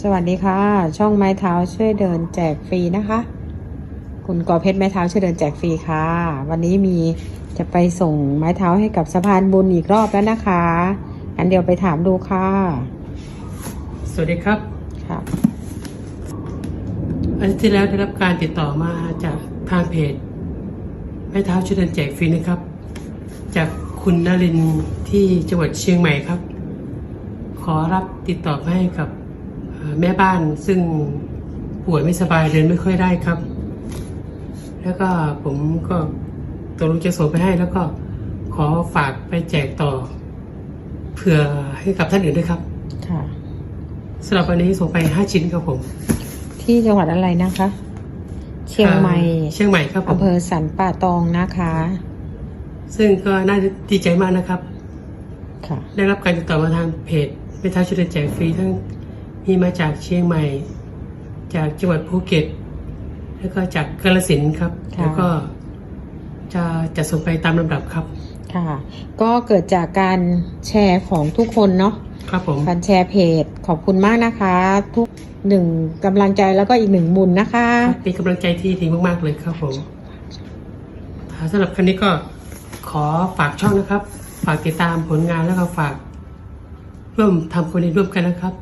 สวัสดีค่ะ ช่องไม้เท้าช่วยเดินแจกฟรีนะคะ คุณกอเพชรไม้เท้าช่วยเดินแจกฟรีค่ะ วันนี้มีจะไปส่งไม้เท้าให้กับสะพานบุญอีกรอบแล้วนะคะอันเดี๋ยวไปถามดูค่ะ สวัสดีครับค่ะอาทิตย์ที่แล้วได้รับการติดต่อมาจากทางเพจแม่เท้าช่วยเดินแจกฟรีนะครับ จากคุณนรินทร์ที่จังหวัดเชียงใหม่ครับ ขอรับติดต่อมาให้กับเอ่อ แม่บ้านซึ่งป่วยไม่สบายเดินไม่ค่อยได้ครับ แล้วก็ผมก็ตกลงจะส่งไปให้แล้วก็ขอฝากไปแจกต่อเผื่อให้กับท่านอื่นด้วยครับค่ะสำหรับวันนี้ส่งไปห้าชิ้นครับผม ที่จังหวัดอะไรนะคะ เชียงใหม่เชียงใหม่ครับผมอำเภอสันป่าตองนะคะ ซึ่งก็น่าดีใจมากนะครับ ค่ะ ได้รับการติดต่อมาทางเพจเมทาชุดแจกฟรีทั้ง มีมาจากเชียงใหม่ จากจังหวัดภูเก็ต แล้วก็จากกาฬสินธุ์ครับ ค่ะ แล้วก็จะจะส่งไปตามลำดับครับ ค่ะ ก็เกิดจากการแชร์ของทุกคนเนาะ ครับผม การแชร์เพจ ขอบคุณมากนะคะ ทุกหนึ่งกำลังใจแล้วก็อีกหนึ่งบุญนะคะ เป็นกำลังใจที่ดีมากๆเลยครับผมอ่าสำหรับครั้นี้ก็ขอฝากช่องนะครับ ฝากติดตามผลงานแล้วก็ฝาก ร่วมทำคนนี้ร่วมกันนะครับ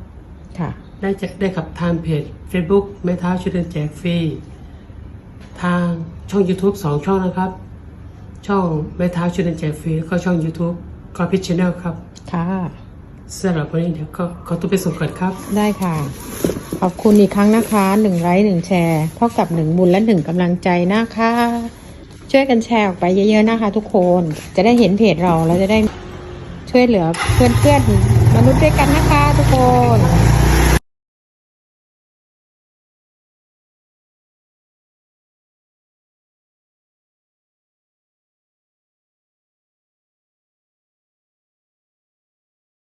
ค่ะ ได้จากได้กับทางเพจ Facebook แม่เท้าช่วยเดินแจกฟรีทางช่อง YouTube สองช่องนะครับ ช่องแม่เท้าช่วยเดินแจกฟรีแล้วก็ช่อง YouTube กอพิชแนลครับ ค่ะสำหรับวันนี้เดี๋ยวก็ขอตัวไปส่งก่อนครับ ได้ค่ะ ขอบคุณอีกครั้งนะคะหนึ่งไลค์หนึ่งแชร์ เท่ากับหนึ่งบุญและหนึ่งกำลังใจนะคะ ช่วยกันแชร์ออกไปเยอะๆนะคะ ทุกคนจะได้เห็นเพจเราแล้วจะได้ช่วยเหลือเพื่อนๆมนุษย์ด้วยกันนะคะ ทุกคน